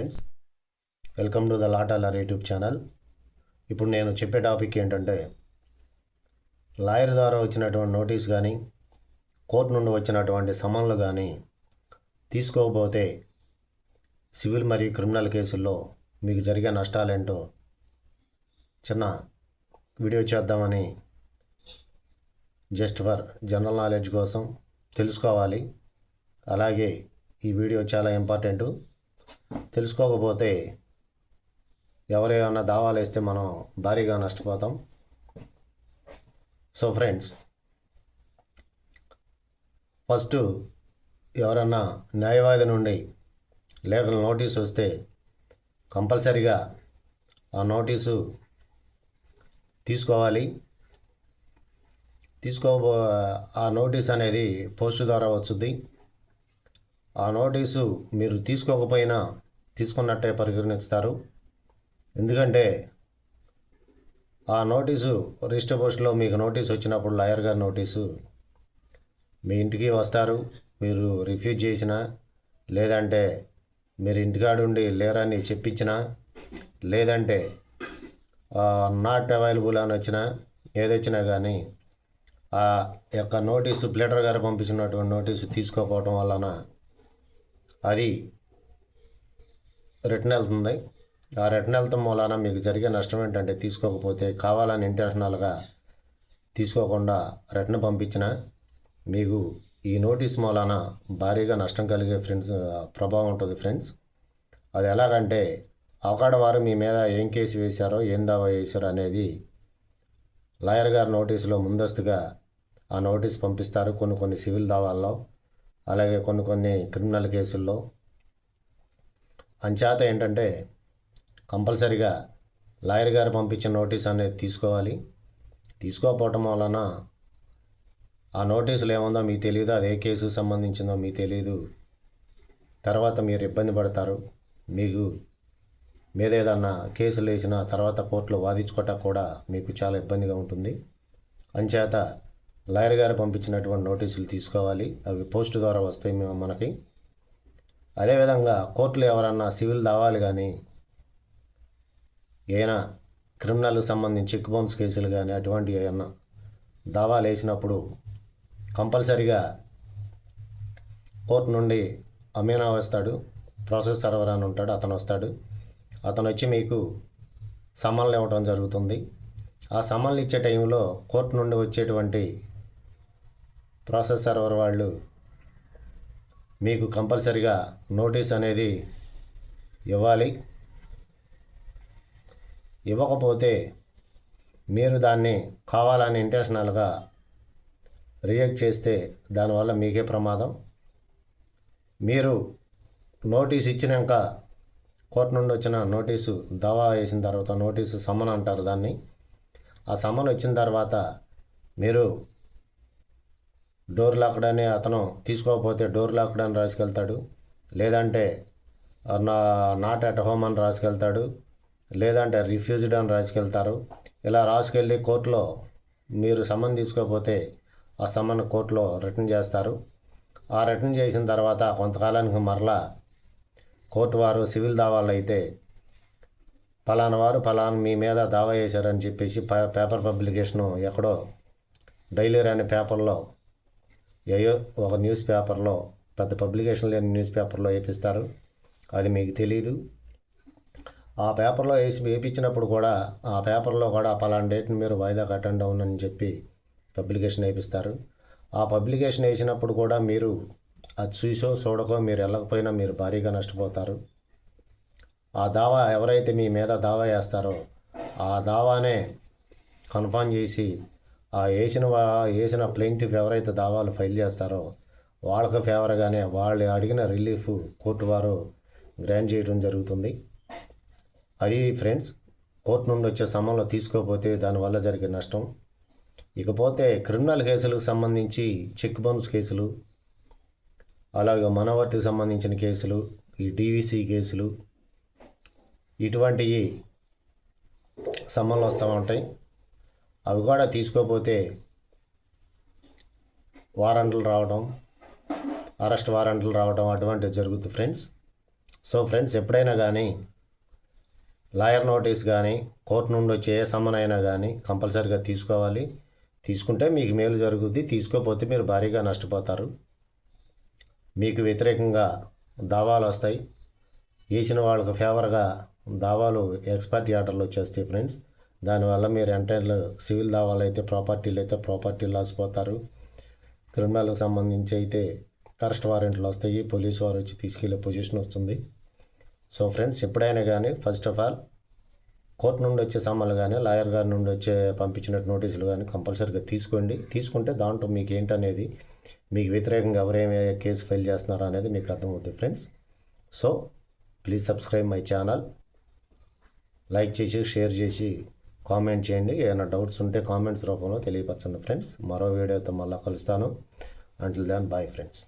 Friends welcome to the లాటాలర్ YouTube channel ఇప్పుడు నేను చెప్పే టాపిక్ ఏంటంటే లాయర్ ద్వారా వచ్చినటువంటి నోటీస్ కానీ కోర్టు నుండి వచ్చినటువంటి సమన్లు కానీ తీసుకోకపోతే సివిల్ మరియు క్రిమినల్ కేసుల్లో మీకు జరిగే నష్టాలేంటో చిన్న వీడియో చేద్దామని జస్ట్ ఫర్ జనరల్ నాలెడ్జ్ కోసం తెలుసుకోవాలి. అలాగే ఈ వీడియో చాలా ఇంపార్టెంటు తెలుసుకోకపోతే ఎవరేమన్నా దావాలు వేస్తే మనం భారీగా నష్టపోతాం. సో ఫ్రెండ్స్ ఫస్ట్ ఎవరన్నా న్యాయవాది నుండి లేఖల నోటీస్ వస్తే కంపల్సరిగా ఆ నోటీసు తీసుకోవాలి. తీసుకో ఆ నోటీస్ అనేది పోస్ట్ ద్వారా వచ్చుద్ది. ఆ నోటీసు మీరు తీసుకోకపోయినా తీసుకున్నట్టే పరిగణిస్తారు. ఎందుకంటే ఆ నోటీసు రిజిస్టర్ పోస్ట్లో మీకు నోటీస్ వచ్చినప్పుడు లాయర్ గారి నోటీసు. మీ ఇంటికి వస్తారు మీరు రిఫ్యూజ్ చేసినా లేదంటే మీరు ఇంటికాడుండి లేరని చెప్పించినా లేదంటే నాట్ అవైలబుల్ అని వచ్చినా ఏదొచ్చినా కానీ ఆ యొక్క నోటీసు ప్లేటర్ గారు పంపించినటువంటి నోటీసు తీసుకోకపోవటం వలన అది రిటర్న్ వెళ్తుంది ఆ రిటర్న్ వెళ్తాం మూలాన మీకు జరిగే నష్టం ఏంటంటే తీసుకోకపోతే కావాలని ఇంటర్నల్గా తీసుకోకుండా రిటర్న్ పంపించిన మీకు ఈ నోటీస్ మూలాన భారీగా నష్టం కలిగే ఫ్రెండ్స్ ప్రభావం ఉంటుంది ఫ్రెండ్స్ అది ఎలాగంటే అవకాడ వారు మీ మీద ఏం కేసు వేశారో ఏం దావా వేశారో అనేది లాయర్ గారు నోటీసులో ముందస్తుగా ఆ నోటీస్ పంపిస్తారు. కొన్ని కొన్ని సివిల్ దావాల్లో అలాగే కొన్ని కొన్ని క్రిమినల్ కేసుల్లో. అంచేత ఏంటంటే కంపల్సరిగా లాయర్ గారు పంపించిన నోటీస్ అనేది తీసుకోవాలి. తీసుకోకపోవటం వలన ఆ నోటీసులు ఏముందో మీకు తెలియదు అది ఏ కేసు సంబంధించిందో మీకు తెలియదు తర్వాత మీరు ఇబ్బంది పడతారు. మీకు మీద ఏదన్నా కేసులు వేసిన తర్వాత కోర్టులో వాదించుకోవటం కూడా మీకు చాలా ఇబ్బందిగా ఉంటుంది. అంచేత లాయర్ గారు పంపించినటువంటి నోటీసులు తీసుకోవాలి. అవి పోస్ట్ ద్వారా వస్తాయి మేము మనకి. అదేవిధంగా కోర్టులో ఎవరన్నా సివిల్ దావాలి కానీ ఏమైనా క్రిమినల్కి సంబంధించి చెక్ బౌన్స్ కేసులు కానీ అటువంటి ఏమన్నా దావాలు వేసినప్పుడు కంపల్సరిగా కోర్టు నుండి అమీనా వస్తాడు. ప్రాసెస్ సర్వర్ అని ఉంటాడు. అతను వస్తాడు. అతను వచ్చి మీకు సమన్లు ఇవ్వడం జరుగుతుంది. ఆ సమన్లు ఇచ్చే టైంలో కోర్టు నుండి వచ్చేటువంటి ప్రాసెస్ సర్వర్ వాళ్ళు మీకు కంపల్సరిగా నోటీస్ అనేది ఇవ్వాలి. ఇవ్వకపోతే మీరు దాన్ని కావాలని ఇంటెన్షనల్గా రియాక్ట్ చేస్తే దానివల్ల మీకే ప్రమాదం. మీరు నోటీస్ ఇచ్చినాక కోర్టు నుండి వచ్చిన నోటీసు దావా వేసిన తర్వాత నోటీసు సమన్ అంటారు దాన్ని. ఆ సమన్ వచ్చిన తర్వాత మీరు డోర్ లాక్డ్ అని అతను తీసుకోకపోతే డోర్ లాక్డ్ అని రాసుకెళ్తాడు. లేదంటే నా నాట్ అట్ హోమ్ అని రాసుకెళ్తాడు. లేదంటే రిఫ్యూజ్డ్ అని రాసుకెళ్తారు. ఇలా రాసుకెళ్ళి కోర్టులో మీరు సమన్ తీసుకోకపోతే ఆ సమన్ కోర్టులో రిటర్న్ చేస్తారు. ఆ రిటర్న్ చేసిన తర్వాత కొంతకాలానికి మరలా కోర్టు వారు సివిల్ దావాలు అయితే ఫలానా వారు ఫలానా మీ మీద దావా చేశారని చెప్పేసి పేపర్ పబ్లికేషను ఎక్కడో డైలీ రాని పేపర్లో ఏయో ఒక న్యూస్ పేపర్లో పెద్ద పబ్లికేషన్ లేని న్యూస్ పేపర్లో వేపిస్తారు అది మీకు తెలియదు ఆ పేపర్లో వేసి వేయించినప్పుడు కూడా ఆ పేపర్లో కూడా పలానా డేట్ని మీరు వాయిదా కట్టండి అవునని చెప్పి పబ్లికేషన్ వేపిస్తారు ఆ పబ్లికేషన్ వేసినప్పుడు కూడా మీరు అది చూసో చూడకో మీరు వెళ్ళకపోయినా మీరు భారీగా నష్టపోతారు. ఆ దావా ఎవరైతే మీ మీద దావా వేస్తారో ఆ దావానే కన్ఫామ్ చేసి ఆ వేసిన వేసిన ప్లెయింటిఫ్ ఎవరైతే దావాలు ఫైల్ చేస్తారో వాళ్ళకి ఫేవర్గానే వాళ్ళు అడిగిన రిలీఫ్ కోర్టు వారు గ్రాంట్ చేయడం జరుగుతుంది. అది ఫ్రెండ్స్ కోర్టు నుండి వచ్చే సమయంలో తీసుకోకపోతే దానివల్ల జరిగే నష్టం. ఇకపోతే క్రిమినల్ కేసులకు సంబంధించి చెక్ బౌన్స్ కేసులు అలాగే మనవర్తికి సంబంధించిన కేసులు ఈ డీవీసీ కేసులు ఇటువంటివి సమన్లు వస్తూ ఉంటాయి. అవి కూడా తీసుకోకపోతే వారంట్లు రావడం అరెస్ట్ వారంట్లు రావడం అటువంటివి జరుగుతుంది ఫ్రెండ్స్. సో ఫ్రెండ్స్ ఎప్పుడైనా కానీ లాయర్ నోటీస్ కానీ కోర్టు నుండి వచ్చే ఏ సమ్మన్ అయినా కానీ కంపల్సరీగా తీసుకోవాలి. తీసుకుంటే మీకు మేలు జరుగుద్ది. తీసుకోకపోతే మీరు భారీగా నష్టపోతారు. మీకు వ్యతిరేకంగా దావాలు వస్తాయి. వేసిన వాళ్ళకు ఫేవర్గా దావాలు ఎక్స్పర్ట్ ఆర్డర్లు వచ్చేస్తాయి ఫ్రెండ్స్. దానివల్ల మీరు ఎంటైర్లు సివిల్ దావాలు అయితే ప్రాపర్టీలు అయితే ప్రాపర్టీ లాస్ పోతారు. క్రిమినల్కి సంబంధించి అయితే అరెస్ట్ వారెంట్లు వస్తాయి. పోలీస్ వారు వచ్చి తీసుకెళ్ళే పొజిషన్ వస్తుంది. సో ఫ్రెండ్స్ ఎప్పుడైనా కానీ ఫస్ట్ ఆఫ్ ఆల్ కోర్టు నుండి వచ్చే సమ్మలు కానీ లాయర్ గారి నుండి వచ్చే పంపించిన నోటీసులు కానీ కంపల్సరీగా తీసుకోండి. తీసుకుంటే దాంట్లో మీకు ఏంటనేది మీకు వ్యతిరేకంగా ఎవరేమి కేసు ఫైల్ చేస్తున్నారో అనేది మీకు అర్థమవుతుంది friends. So please subscribe my channel. Like చేసి షేర్ చేసి కామెంట్ చేయండి. ఏమైనా డౌట్స్ ఉంటే కామెంట్స్ రూపంలో తెలియపరచండి ఫ్రెండ్స్. మరో వీడియోతో మళ్ళీ కలుస్తాను. అంటిల్ దాన్ బాయ్ ఫ్రెండ్స్